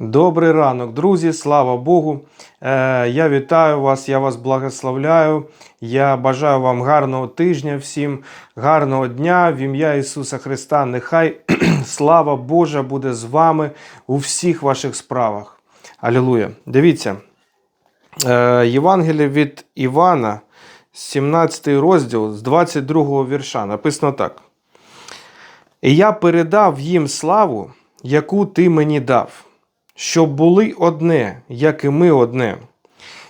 Добрий ранок, друзі, слава Богу. Е, я вітаю вас, я вас благословляю. Я бажаю вам гарного тижня всім, гарного дня в ім'я Ісуса Христа. Нехай слава Божа буде з вами у всіх ваших справах. Алілуя. Дивіться, е, Євангеліє від Івана, 17 розділ з 22 вірша. Написано так. І я передав їм славу, яку ти мені дав, щоб були одне, як і ми одне.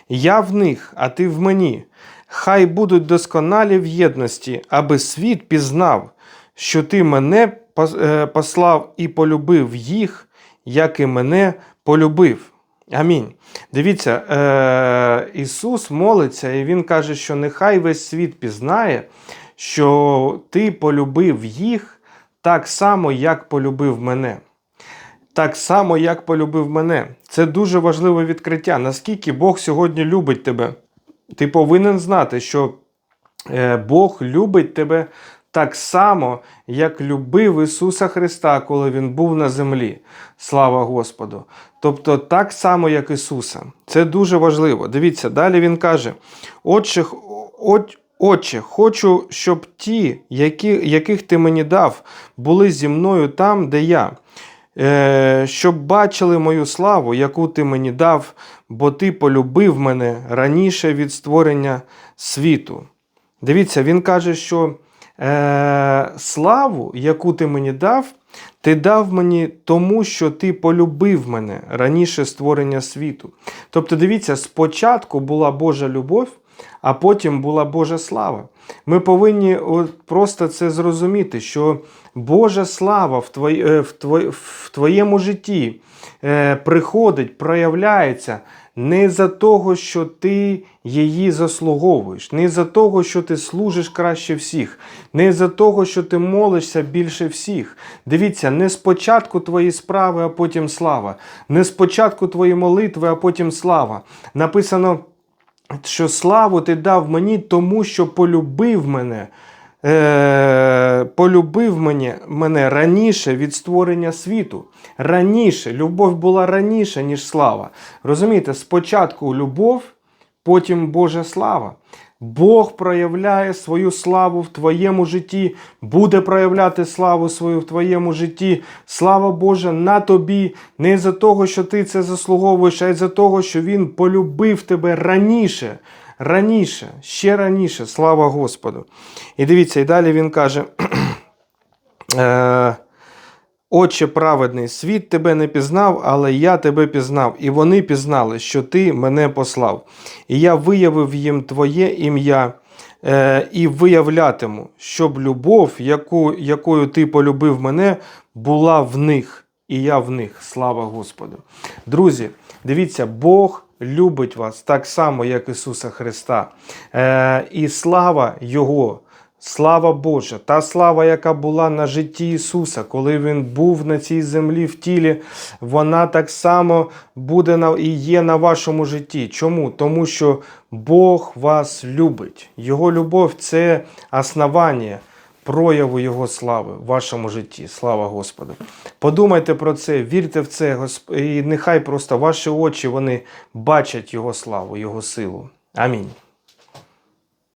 Я в них, а ти в мені. Хай будуть досконалі в єдності, аби світ пізнав, що ти мене е, послав і полюбив їх, як і мене полюбив. Амінь. Дивіться, е, Ісус молиться, і Він каже, що нехай весь світ пізнає, що ти полюбив їх так само, як полюбив мене. Так само, як полюбив мене. Це дуже важливе відкриття. Наскільки Бог сьогодні любить тебе. Ти повинен знати, що е, Бог любить тебе так само, як любив Ісуса Христа, коли Він був на землі. Слава Господу. Тобто, так само, як Ісуса. Це дуже важливо. Дивіться, далі Він каже: Отче, от, Отче, хочу, щоб ті, які, яких ти мені дав, були зі мною там, де я. Е, щоб бачили мою славу, яку ти мені дав, бо ти полюбив мене раніше від створення світу. Дивіться, він каже, що е, славу, яку ти мені дав, ти дав мені тому, що ти полюбив мене раніше створення світу. Тобто, дивіться, спочатку була Божа любов, а потім була Божа слава. Ми повинні от просто це зрозуміти, що Божа слава в, твої, е, в, твої, в твоєму житті е, приходить, проявляється не за того, що ти її заслуговуєш, не за того, що ти служиш краще всіх, не за того, що ти молишся більше всіх. Дивіться, не спочатку твої справи, а потім слава, не спочатку твої молитви, а потім слава. Написано що славу ти дав мені, тому що полюбив мене. Е, полюбив мені, мене раніше від створення світу. Раніше, любов була раніше, ніж слава. Розумієте, спочатку любов, потім Божа слава. Бог проявляє свою славу в твоєму житті, буде проявляти славу свою в твоєму житті. Слава Божа на тобі, не за того, що ти це заслуговуєш, а й за того, що Він полюбив тебе раніше. Раніше, ще раніше, слава Господу. І дивіться, і далі він каже. Отче праведний, світ тебе не пізнав, але я тебе пізнав, і вони пізнали, що ти мене послав. І я виявив їм твоє ім'я е, і виявлятиму, щоб любов, яку, якою ти полюбив мене, була в них, і я в них. Слава Господу. Друзі, дивіться, Бог любить вас так само, як Ісуса Христа. Е, і слава Його. Слава Божа, та слава, яка була на житті Ісуса, коли Він був на цій землі в тілі, вона так само буде і є на вашому житті. Чому? Тому що Бог вас любить. Його любов це основання прояву Його слави в вашому житті. Слава Господу. Подумайте про це, вірте в це, і нехай просто ваші очі вони бачать Його славу, Його силу. Амінь.